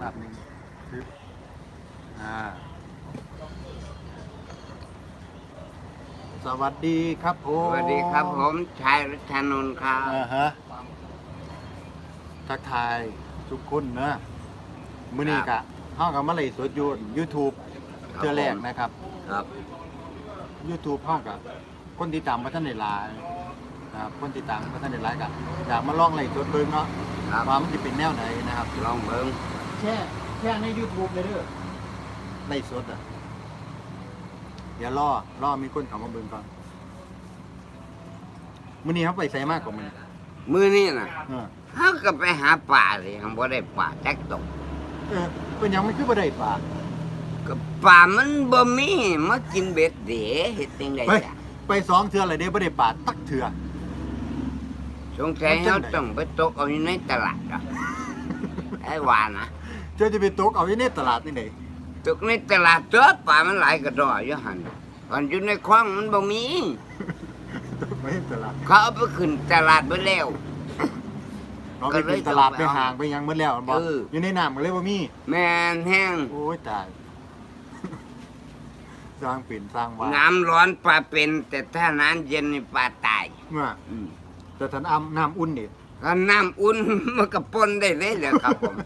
ภาพหนึ่งปึ๊บอ่าสวัสดีครับผสมวัสดีครับผมชายรัชนนท์ครับอ่าฮะทักทายทุกคนเนอะมื้อนี้กะห้องกับมาเลยสดอยูยูทูบเจอแรกนะครับ ครับ YouTube ห้องกับคนติดตามพัฒนในไลน์นะครับคนติดตามพัฒนในไลน์กับอยากมาลองไล่สดเบิ่งเนาะครับว่ามันจะเป็นแนวไหนนะครับลองเบิ้ง แค่แค่ใน YouTube เลยเด้อไล่สดอะ เดี๋ยวรอรอมีคนเข้ามาเบิ่งก่อนมื้อนี้เขาไปไสมากกว่ามื้อนี้มือนี่น่ะเออเขาก็ไปหาป่าสิทำบ่ได้ป่าแจ็คตกเออเป็นหยังมันคือบ่ได้ปลา ก็ป่ามันบ่มีมากินเบ็ดเด๋เฮ็ดจังไดไป จ้ะไปสองเทื่อเลยเด้บ่ได้ปลาตักเทื่อ สงสัยมันจัเขางใดต้องไปตกเอาอยู่ในตลาดอะไอ้ว่านะเจ้าจะไปตกเอาอยู่ในตลาดนี่ไหนตกในตลาดเจอป่ามันหลายกระดออยู่หั่นมันอยู่ในคลองมันบ่มี ตกไม่ในตลาดเขาเอาไปขึ้นตลาดไปแล้ว เราไปก็เลยกินตลาดต้องไปไปเอาห่างไปหยังหมดแล้วบ่เออ อยู่ในน้ำก็เลยบ่มี แม่นแห้งโอ้ยตาย สร้างปิ่นสร้างวาน้ำร้อนปลาเป็น แต่ถ้าน้ำเย็นนี่ปลาตายเมื่ออืมแต่ท่านอ้ำน้ำอุ่นนี่ ถ้าน้ำอุ่น มันก็ปนได้เลยเหรอครับผม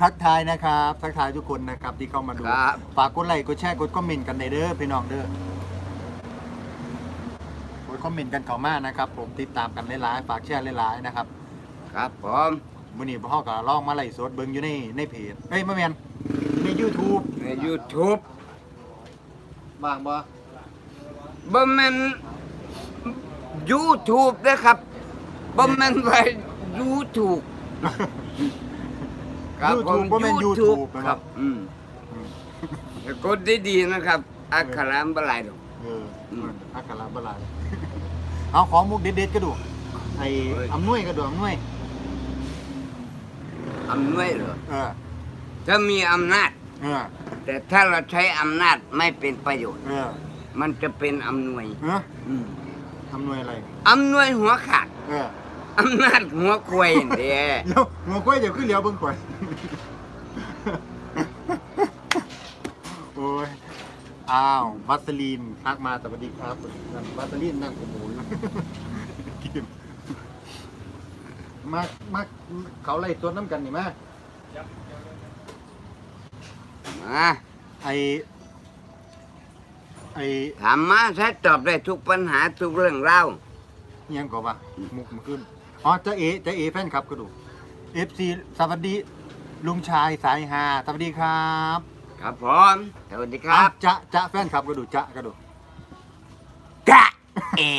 ทักทายนะครับ ทักทายทุกคนนะครับที่เข้ามาดู ครับ ฝากกดไลค์กดแชร์กดคอมเมนต์กันได้เด้อพี่น้องเด้อกดคอมเมนต์กันเข้ามานะครับ ผมติดตามกันหลายๆฝากแชร์หลายๆนะครับครับผมมื้อนี้พ่อก็ลองมาไล่สดเบิ่งอยู่ในในเพจเอ้ยบ่แม่นใน YouTube ใน YouTube ว่างบ่บ่แม่น YouTube นะครับบ่แม่นว่า YouTube ครับผม YouTube บ่แม่น YouTube นะคครัรับบอืมอืมแต่กดดีๆนะครับ อักขระบ่หลายดอก เอออืมอักขระบลายเอาของมุกเด็ดๆก็ดูไอ้เฮ้ยอำนวยก็ดูอำนวยอำนวยเหรอเออถ้ามีอำนาจ เออแต่ถ้าเราใช้อำนาจไม่เป็นประโยชน์ เออมันจะเป็นอำนวยเอออืมอำนวยอะไรอำนวยหัวขาดเออ อำนาจหัวควยเด้เดี๋ยวหัวกล้วยเดี๋ยวขึ้นเลี้ยวเบิ่งก่อนโอ้ย อ้าววัสลีนทักมาสวัสดีครับนั่นวัสลีนนั่งกับหมูอยู่กินมามาเขาไล่ตัวน้ำกันนี่มามาไอไอถามมาถ้าตอบได้ทุกปัญหาทุกเรื่องเล่าวอิหยังก่อนวะมุกมันขึ้น อ๋อเจะเอเจะเอแฟนครับก็ดูเอฟซีสวัสดี ลุงชายสายฮาสวัสดีครับครับผมสวัสดีครับอะจะจะแฟนครับก็ดูจะก็ดูกะเอ๋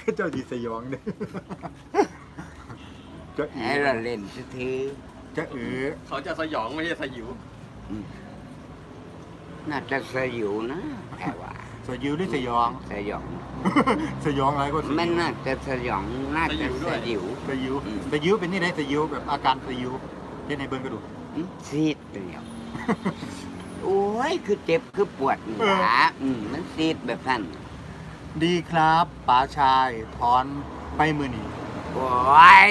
ก็เจ้าดีสยองเนี่ยจะเอให้เราเล่นสักทีจะเออเขาจะสยองไม่ใช่สยิวน่าจะสยิวนะแต่ว่า สยิวหรือสยอง สยอง สยองอะไรก็สยไม่องน่าจะสยองน่าจะสยิว สยิวอืม สยิวเป็นนี่ได้สยิวแบบอาการสยิวเช่นในเบิ้งก็ดูอืมซีดเปลี่ยวโอ้ย คือเจ็บคือปวดนี่เออนะอืมมันซีดแบบนั้นดีครับป๋าชายถอนไปมือนีโอ้ย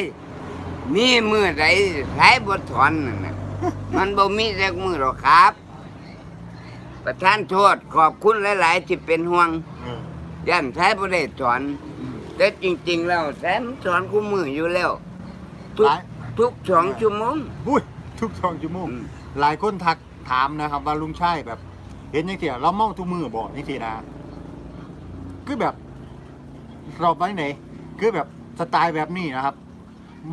มีมือใดใช้บทถอนนั่นน่ะมันบ่มีสักมือหรอกครับ ประท่านโทษขอบคุณหลายๆที่เป็นห่วงเออยันใช้บ่ได้ถอนอืมแต่จริงๆแล้วแท้มันถอนคู่มืออยู่แล้ว ทุหกลายทุกสองชั่วโมง อุ้ยทุกช่องชั่วโมงอืม หลายคนทักถามนะครับ ว่าลุงชายแบบ เห็นยังเสียเรามองทุกมือบอกนี่สินะคือแบบเราไปไหนคือแบบสไตล์แบบนี้นะครับ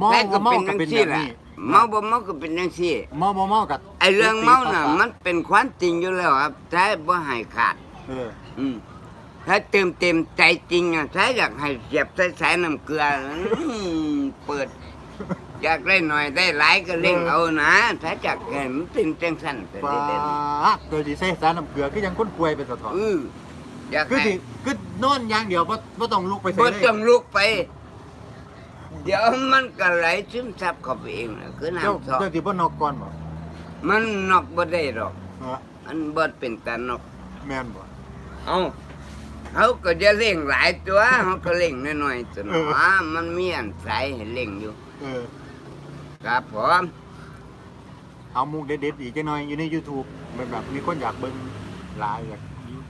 มองแต่ก็ก็มอเป็งนก็จังเป็นซี่แบบแหละนี้ เมาบ่เมาก็เป็นจังซี่มองมองมองกับไอ้เรื่องเมาน่ะ มันเป็นความจริงอยู่แล้วครับใช้บ่ให้ขาด เอออืมถ้าเต็มเต็มใจจริงอะใช้อยากให้เสียบใส่สายน้ำเกลืออื้อเปิด อยากได้หน่อยได้หลายก็เร่งเอานะถ้าจากเห็นมันเป็นจังสั้นแต่ฟ้าเด่นโดยที่ใส่สารน้ำเกลือคือยังค้นป่วยไปสะท้อนๆอืออยากคือให้สิคือนอนอย่างเดียวบ่บ่ต้องลุกไปใส่บ่เลยต้องลุกไป เดี๋ยวมันก็ไหลซึมซับเข้าไปเองน่ะคือเจ้าน้ำซอกเจ้าสิบ่นอกก่อนบ่มันนอกบ่ได้หรอกเออมันบ่เป็นตานอกแม่นบ่ เอาเขาก็จะเร่งหลายตัวเขาก็เร่งน้อยๆตัวเออเนาะมันมีอันสายให้เร่งอยู่เออ ครับผมเอามุกเด็ดๆอีกจังหน่อยอยู่ใน YouTube มันแบบมีคนอยากเบิ่งหลายอยาก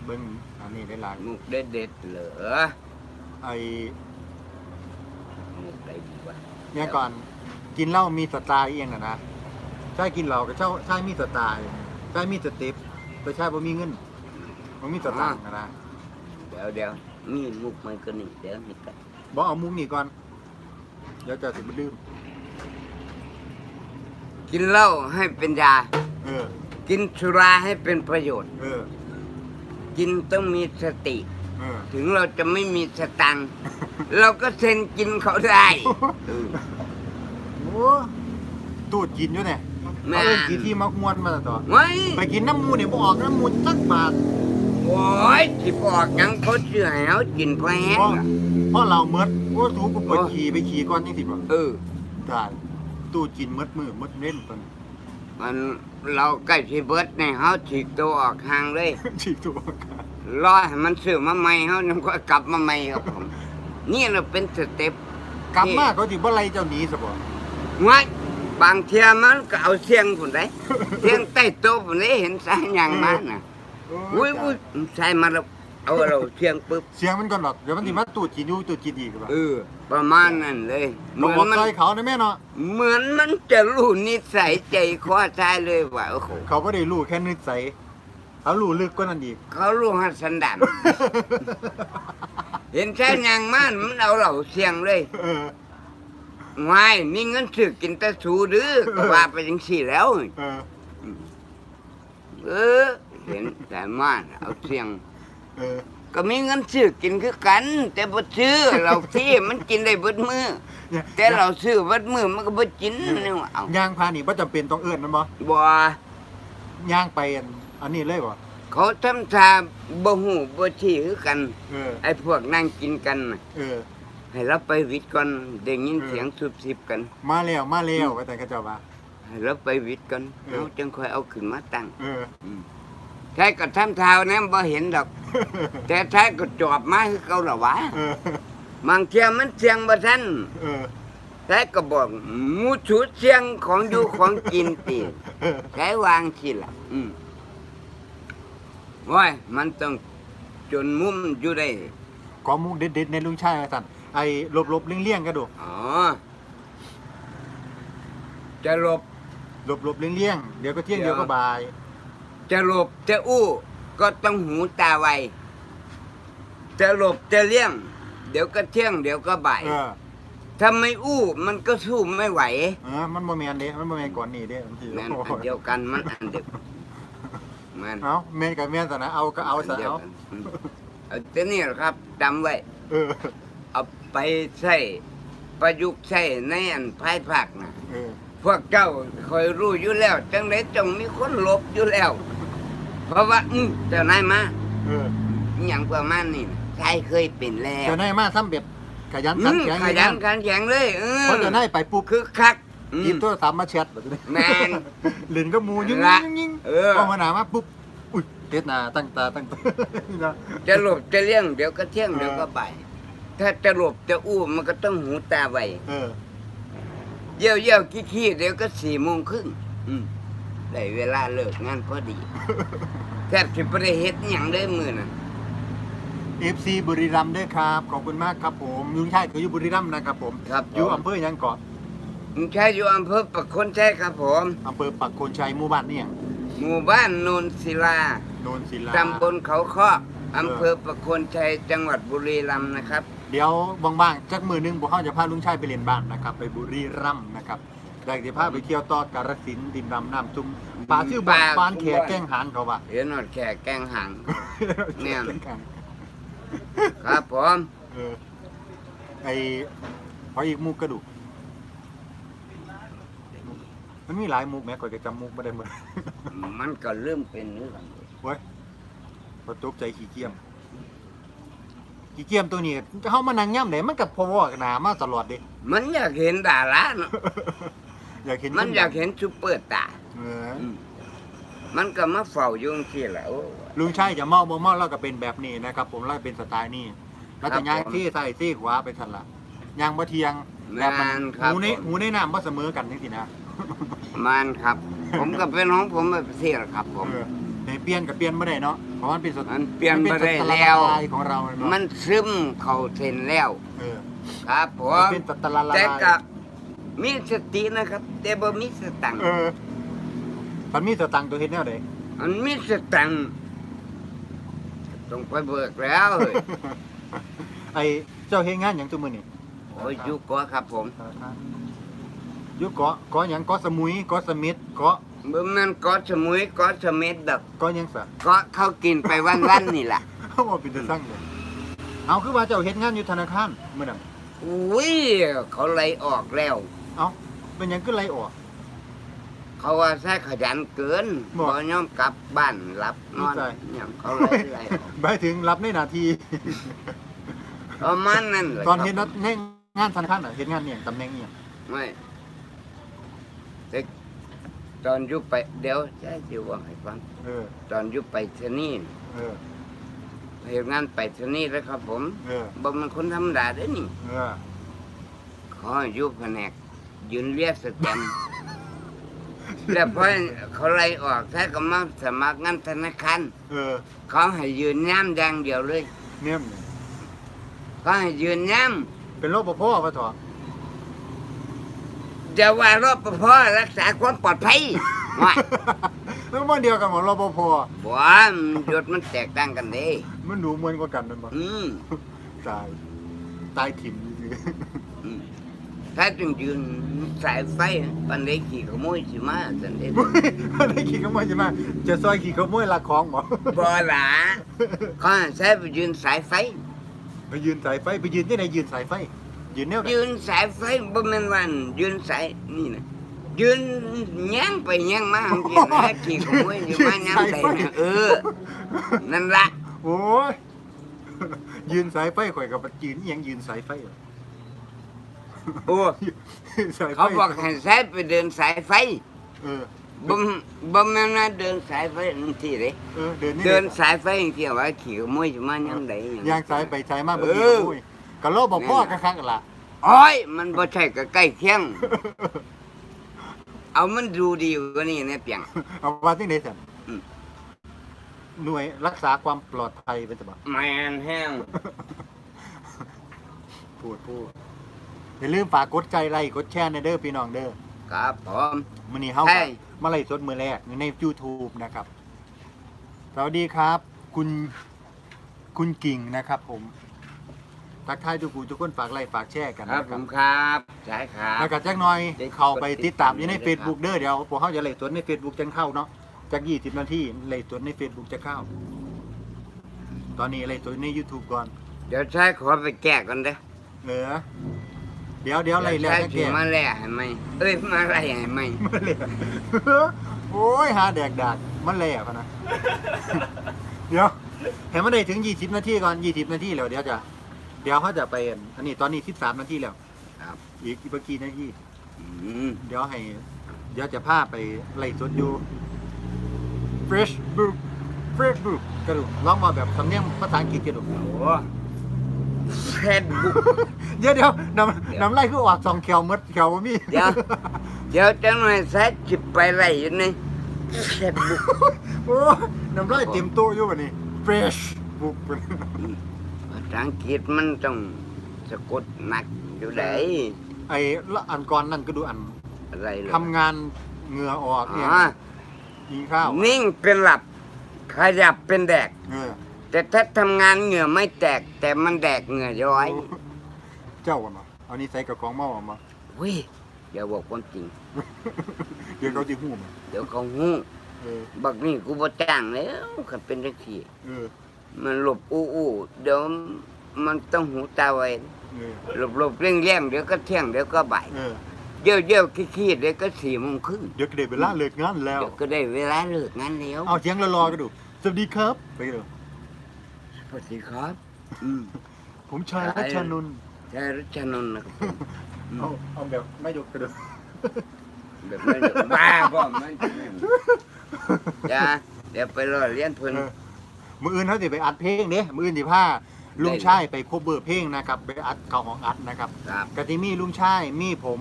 เบิ่งอันนี้ได้หลายมุกเด็ดๆเหรอไอ้มุกได้ดีวะ เนี่ยก่อนกินเหล้ามีสไตล์เองนะนะใช่กินเหล้าก็เช่าใช่มีสไตล์ใช่มีสเต็ปแต่ใช่บ่มีเงินบ่มีสตางค์นะนะเดี๋ยวเดี๋ยวนี่มุกมันก็นี่เดี๋ยวนี่กันบอกเอามุกนี่ก่อนเดี๋ยวจะสิบ่ลืมกินเหล้าให้เป็นยา เออ กินสุราให้เป็นประโยชน์ เออ กินต้องมีสติ เออ ถึงเราจะไม่มีสตังค์ เราก็เซ็นกินเขาได้เออโอ้ตูดกินอยู่เนี่ยแม่เอาเอิ้นกี่ที่มักมวนมาต่อไว้ไปกินน้ำมูนี่บ่ออกน้ำมูจักบาทโอ้ยสิบอกหยังเขาเชื่อให้เขากินแพงเพราะอะเพราะเราเมิดโอ้สูกูเปิดโอ้ขี่ไปขี่ก่อนจังสิบ่เออได้ตูดกินเมิดมือเมิดเล่นตอนมันเราใกล้สิเบิดในเขาฉีกตัวออกห่างเลยฉีกตัวกันรอให้มันซื้อมาใหม่เขายังก็กลับมาใหม่ครับผม นี่เราเป็นสเต็ปกลับมาเขาสิบ่ไล่เจ้าหนีซะบ่ง่ายบางเทียมันก็เอาเสียงผุนได้ เสียงใต้โต๊ะผุนได้เห็นสายยางมาน่ะอุ้ยอุ้ยใส่มาแล้วเอาเราเสียงปุ๊บเสียงมันก่อนดอกเดี๋ยวมันสิมาตูดกินอยู่ตูดกินอีกบ่เออประมาณนั้นเลยเหต้มืองอนบอกมันใจเขานะแม่เนาะเหมือนมันจะรู้นิสัยใจคอใจเลยว่าโอ้โหเขาบ่ได้รู้แค่นิสัยเขารู้ลึกกว่านั้นอีกเขารู้หัดสันดาน เห็นใช่ยางมันมันเอาเราเสียงเลยเออวายมีเงินซื้อกินแต่สูดื้อก็ว่าไปจังสี่แล้ว เออเออ เห็นแต่มาเอาเสียง เออก็มีเงินซื้อกินคือกัน แต่บ่ซื้อเราที่มันกินได้เบิดมือเนี่ยแต่เราซื้อเบิดมือมันก็บ่กินนี่ว่าเอาย่างพานี่บ่จำเป็นต้องเอิ้นมันบ่บ่ย่างไปอันอันนี้เลยบ่ เขาทำทาบ่ฮู้บ่ชี้คือกัน เออ ไอ้พวกนั่งกินกันน่ะเออ ให้เราไปวิทย์ก่อนได้ยินเออเสียงสุบสิบกัน มาแล้วมาแล้วว่าแต่เขาเจ้าว่า ให้เราไปวิทย์ก่อนเออ เราจึงค่อยเอาขึ้นมาตั้งเออใช้ก็ทำเท้านะบ่เห็นดอก แต่ใช้ก็จอบมาคือเก่าละวะเออ บางเที่ยมันเสียงบ่ทันเออใช้ก็บอกหมูชูเสียงของอยู่ของกินติ เออ ใช้วางสิล่ะ อืม ว้ยมันต้องจนมุมอยู่ได้ขอมุกเด็ดๆในลุงชายว่าซั่นไอ้ลบๆเลี่ยงๆก็ดูอ๋อ จะหลบลบๆเลี่ยงๆเดี๋ยวก็เที่ยงเดี๋เดี๋ยยววก็บ่าย จะหลบจะอู้ ก็ต้องหูตาไว จะหลบจะเลี่ยง เดี๋ยวก็เที่ยงเดี๋ยวก็บ่ายเออถ้าไม่อู้มันก็สู้ไม่ไหว เออมันบ่แม่นเด้มันบ่แม่นก่อนนี่เด้บางทีนั่นอันเดียวกันมันอันเดียว มันเอาแม่นกับแม่นซะนะเอาก็เอาซะนดียวเอากันอืมเอาแต่นี่แหละครับจำไว้เออเอาไปใช้ประยุกต์ใช้ในอันภายภาคนะเออพวกเจ้าคอยรู้อยู่แล้ว จังไดต้องมีคนหลบอยู่แล้ว เพราะว่าอืมเจ้านายมาเอออหย่างประมาณนี้นะใช่เคยเป็นแล้วเจ้านายมาซ้ำแบบขยันอืขันมแข็งขยันขันแข็งเลยเออเพราะเจ้านายไปปุ๊บคือคักอืม หยิบโทรศัพท์มาแชทแบบนี้แม่นเล่นก็มูยิ่งละยิ่งยิ่งเออ พอมาหนามาปุ๊บ อุ้ยเด็ดหนาตั้งตาตั้งตานี่นะ จะหลบจะเลี่ยงเดี๋ยวก็เที่ยงเออเดี๋ยวก็บ่ายถ้าจะหลบจะอู้มันก็ต้องหูตาไวเออเยี่ยวเยี่ยวขี้ขี้เดี๋ยวก็สี่โมงครึ่งอืมได้เวลาเลิกงานพอดีแทบจะไม่ได้เฮ็ดหยังเลยมือน่ะ เอฟซีบุรีรัมย์ด้วยครับ ขอบคุณมากครับผมลุงชายเขาอยู่บุรีรัมย์นะครับผมครับอยู่อำเภอหยังเกาะผมใช้อยู่อำเภอประคนใช่ครับผมอำเภอปักโคนชัยหมู่บ้านนี่หยัง หมู่บ้านโนนศิลา โนนศิลา ตำบลเขาคอกอำเภอประโคนชัย จังหวัดบุรีรัมย์นะครับ เดี๋ยวว่างๆจักมือหนึงพวกเขาจะพาลุงชายไปเรียนบ้านนะครับ ไปบุรีรัมย์นะครับอยากจะพาไปเที่ยวต่อกาฬสินธุ์ดินดำน้ำจุ่มปลาชื่อบ้านปลาปานแขกแก้งหานเขาว่าเห็นหนอดแขกแกงหาง เนี่ยแก้งหางครับผม เออไอพออีกมุกกระดูก มันมีหลายมุกแม่ก่อยจะจำมุกไม่ได้หมดมันก็เริ่มเป็นนี่กันเว้ยพอตกใจขี้เกียม ขี้เกียมตัวนี้จะเข้ามานั่งย่ำไหนมันกับพอวอกหนามาตลอดเดิมันอยากเห็นดาราเนาะอยากเห็นมันอยากเห็นซุปเปอร์ตาร์เอออืมมันก็มาเฝ้าอยุ่จังที่แหละโอ้ ลุงชัยจะเมาบ่เมาเราก็เป็นแบบนี้นะครับ ผมเราเป็นสไตล์นี้เราครัจะบย่างผมที่ใส่ซี่ขวาไปทันละย่างบ่เทียงอแบบมันแม่นครับหูในผม หูในน้ำว่าเสมอกันนี่สินะ มันครับ ผมก็เป็นของผมแบบเสียครับผมเออแต่เปลี่ยนกับเปลี่ยนไม่ได้เนาะเพราะมันเป็นสมันเปลี่ยนมับ่เป็ได้สัตแล้วละลายของเราเนาะมันซึมเข้าเส้นแล้ว เออครับผมันมเป็นสัตว์ละลายแต่ก็มีสตินะครับแต่บ่มีสตังค์เออมันมีสตังค์ตัวเฮ็ดแนวใดมันมีสตังค์ต้องไปเบิกแล้วเฮ้ยไอเจ้าเฮ็ดงานหยังตัวมื้อนี่โอ้ยอยุกก็ครับผม อยู่เกาะเกาะหยังเกาะสมุยเกาะสมิธเกาะบ่แม่นเกาะสมุยเกาะเสม็ดดอกเกาะหยังซะ เกาะเขากินไปวันๆนี่ล่ะ เขาบอกเป็นตาสั่งเลยเอาคือว่าเจ้าเฮ็ดงานอยู่ธนาคารมื้อนั้นอุ้ยเขาไล่ออกแล้ว เอาเป็นหยังคือไล่ออก เขาว่าใช้ขยันเกินบ่บ่ยอมกลับบ้านหลับนอนเข้าใจหยังเขาไล่ไล่ออกหมายถึงรับในหน้าที่ประมาณนั้นแหละตอนครับเฮ็ดนัดในงานธนาคารน่ะเฮ็ดงานเนี่ยงตำแหน่งอีหยังไม่แต่ ตอนอยุบไปเดี๋ยวจะจะว่าให้ฟัง เออ ตอนอยุบไปชนีย์เออ เห็นงานไปชนีย์แล้วครับผมเออ บ่มันคนธรรมดาเด้อนี่ เออ ขอให้อยุบแผนก ยืนเรียกสแตมป์ แล้วพอเขาไล่ออกถ้าก็มาสมัครงานธนาคารเออเขาให้ยืนย่ำอย่างเดียวเลยเนี่ยมเขาให้ยืนย่เป็นโรคปภว่าถอำ จะว่ารปภรักษาความปลอดภัยว่าแล้วมันเดียวกันของรปภบ่มันยศมันแตกต่างกันเด้มันดูเหมือนกว่ากันนั่นบ่อืมตายตายถิ่มจริงอืมถ้าจึงยืนสายไฟปันได้ขี่ขโมยสิมาสันเด็ดๆมันได้ขี่ขโมยใช่ไหมจะซอยขี่ขโมยลักของบ่บ่หลาเขาให้ใช้ไปยืนสายไฟ ไปยืนสายไฟไปยืนที่ไหนยืนสายไฟ ยืนแนวไหนยืนสายไฟบ่แม่นว่ายืนสายนี่นะยืนแย่งไปแย่งมาจริงนะขี่ขโมยสิมาแย่งใส่นะเออ นั่นละโอ้ยยืนสายไฟข่อยกับยืนอิหยังยืนสายไฟเหรอโอ้สายไฟเขาบอกให้ใช้ไปเดินสายไฟเออบ่มบ่แม่นว่าเดินสายไฟนั่นที่เด้เออเดินนี่เดินสายไฟจริงๆว่าขี่ขโมยสิมาแย่งใดหยังยางสายไปสายมาบ่เอยืนอขโมยกะโลบอกพ่อกันคักกันล่ะ โอ้ยมันบ่ใช่ก็ใกล้เคียง เอามันดูดีกว่านี้เนี่ยเปียง เอาว่าที่ไหนสันอืม หน่วยรักษาความปลอดภัยเป็นสบแมนแห้งพูดพูดอย่าลืมฝากกดใจไลค์กดแชร์ในเด้อพี่น้องเด้อครับผม มื้อนี้เฮาใช่มาไล่สดมือแรกใน YouTube นะครับ สวัสดีครับ คุณคุณกิ่งนะครับผม ทักทายทุกผู้ทุกคนฝากไลค์ฝากแชร์กันครับนะผมครับใช่ครับแล้วก็จักหน่อยได้เข้าไปติดตามอยู่ในกดติดตาม Facebook เด้อเดี๋ยวพวกเฮาจะไล่สดใน Facebook จังเข้าเนาะจาก20นาทีไล่สดใน Facebook จะเข้า ตอนนี้ไล่สดใน YouTube ก่อนเดี๋ยวใช้ขอไปแก้ก่อนเด้อเออเดี๋ยวเดี๋ยวไล่แล้วใช้จะสิแก่มาแล่ให้ไหมเอ้ยมาไล่ให้ไหมมาเลยโอ้ยหาแดกดากมันแหลกอะนะ เดี๋ยวให้มันได้ถึงยี่สิบนาทีก่อนยี่สิบนาทีแล้วเดี๋ยวจะ เดี๋ยวเขาจะไปอันอันนี้ตอนนี้สิบสามนาทีแล้วครับ อีกอีกเมื่อกี้นาทีอืมเดี๋ยวให้ เดี๋ยวจะพาไปไล่สดอยู่ fresh book fresh book กระดูกลองมาแบบสำเนียงภาษาอังกฤษกระดูก โอ้เฟซบุ๊ก เดี๋ยวเดี๋ยวน้เดี๋ยวำน้ำไล่คือออกสองแขวหมดแขวบ่มีเดี๋ยว เดี๋ยวจังหน่อยใช้จิบไปไล่อยู่ในเฟซบุ๊ก โอ้ยน้ำไล่เต็มโต๊ะอยู่วันนี้ fresh book ภาษาอังกฤษมันต้องสะกดหนักอยู่ไหนไอ้ละอันก่อนนั่นก็ดูอันอะไรเลยทำงานเหงื่อออกอ๋เนี่ยอกินข้าวนิ่งเป็นหลับ ขยับเป็นแดก เออแต่ถ้าทำงานเหงื่อไม่แตก แต่มันแดกเหงื่อย้อยเจ้ากันมาเอานี่ใส่กับของเมาเอามาเว้ยอย่าบอกความจริง เดี๋ยวเขาจะหูมาเดี๋ยวเขาหู้เออ บักนี่กูบ่จ้างแล้วคันเป็นจังซี่ เออ มันหลบอู้อู้เดี๋ยวมันต้องหูตาไวเออหลบหลบเลี่ยงเลี่ยงเดี๋ยวก็เที่ยงเดี๋ยวก็บ่ายเออเยี่ยวเยี่ยวขี้ขี้เดี๋ยวก็สี่โมงครึ่งเดี๋ยวก็ได้เวลาเลิกงานแล้วเดี๋ยวก็ได้เวลาเลิกงานแล้วเอาเสียงรอๆก็ดูสวัสดีครับไปดูสวัสดีครับอืมผมชายพัชนนท์ชายรัชนนท์นะครับผมอืมเอาเอาแบบไม่ยกกระดูแบบนั้นเดี๋ยวบ้าบ่มันจะไม่จ้าเดี๋ยวไปรอเลี้ยนเพิ่นเออ มืออื่นเขาสิไปอัดเพลงเด้มืออื่นสิพาลุงชายไปโคเบอร์เพลงนะครับไปอัดเข้าของอัดนะครับครับกติมีลุงชายมีผม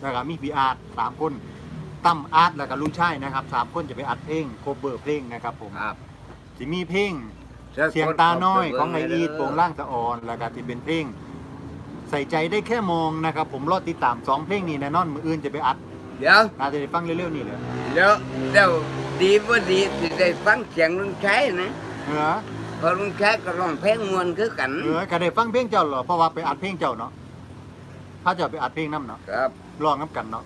แล้วก็มีพี่อาร์ตสามคนตั้มอาร์ตแล้วก็ลุงชายนะครับสามคนจะไปอัดเพลงโคเบอร์เพลงนะครับผมครับสิมีเพลง เสียงตาน้อยของไออีดโปงล่างสะออนแล้วก็ที่เป็นเพลง ใส่ใจได้แค่มองนะครับ ผมรอติดตามสองเพลงนี้แน่นอนมืออื่นจะไปอัดเดี๋ยวน่าจะได้ฟังเร็วๆนี่เลย เดี๋ยวเดี๋ยวดีบ่ดีสิได้ฟังเสียงลุงชัยนะ เออเพราะลุงชัยก็ร้องเพลงม่วนคือกันเออก็ได้ฟังเพลงเจ้าเหรอเพราะว่าไปอัดเพลงเจ้าเนาะถ้าเจ้าไปอัดเพลงน้ำเนาะครับ ร้องน้ำกันเนาะ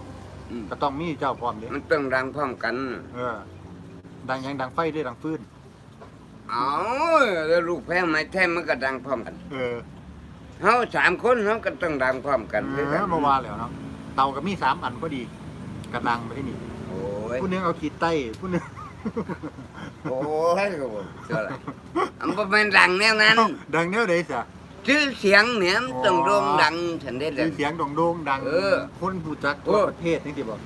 อืมก็ต้องมีเจ้าพร้อมเด้มันต้องดังพร้อมกัน เออ ดังหยังดังไฟด้วยดังฟืนเอาแล้วลูกแพ้ไม้แท้มันก็ดังพร้อมกันเออเฮาสามคนเฮาก็ต้องดังพร้อมกันเอคือกัอนเมื่อวานแล้วเนาะเตาก็มีสามอันก็ดีกระดังไปที่นี่โอ้ยผู้หนึงเอาขีดไต้ผู้หนึง โอ้ยก็บ่เท่าไหร่อันบ่แม่นดังแนวนั้นเอ้าดังแนวใดซะชื่อเสียงเนี่ยมันต้องโด่งดังฉันได้เลชื่ยอเสียงโด่งโด่งดังเออคนหูจักทั่วประเทศนี่สิบอก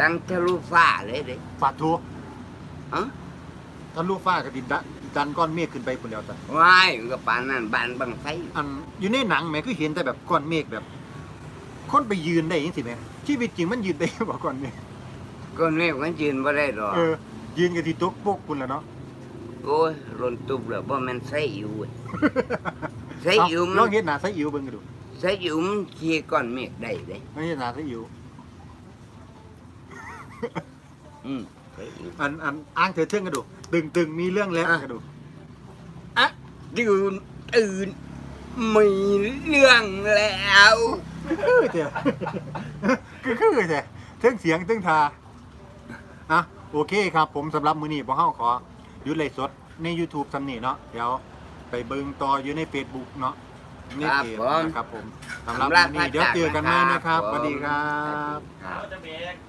ดังทะลุฟ้าเลยเด้ปาทัวเอ้าถ้าลูกฟ้าก็ดิดะดันก้อนเมฆขึ้นไปคนเดียวจ้ะว้ายมันก็ปานนั้นบ้านบังไฟอันอยู่ในหนังแหม่คือเห็นแต่แบบก้อนเมฆแบบ คนไปยืนได้ยังสิแหม่ชีวิตจริงมันยืนได้บ่ก้อนเมฆก็เมฆมันยืนบ่ได้ดอกเออ ยืนกันที่ตุกปุกคุณแล้วเนาะโอ้ยหล่นตุบแล้วบ่แม่นไสอยู่เว้ยใส่อิ๋วมันลองเฮ็ดหน้าใส่อิ๋วเบิ่งกันดูไสอยู่มันขี่ก้อนเมฆได้เด้ลองเฮ็ดหน้าใส่อิ๋วอืมไสอิ๋วอันอันอ้างเธอเทิงกันดูตึงตึงมีเรื่องแล้วอะ กันดูอะดื่นตื่นมีเรื่องแล้วคือเจ้คือคือเจ้เทิงเสียงเทิงทาอะ โอเคครับผมสำหรับมื้อนี้พวกเฮาขอหยุดไลฟ์สดใน YouTube ซำนี้เนาะเดี๋ยวไปเบิ่งต่ออยู่ใน Facebook เนาะในเพจนะครับผมสำหรับมื้อนี้เดี๋ยวเจอกันใหม่นะครับสวัสดีครับ ครับ จะเบรกกวาด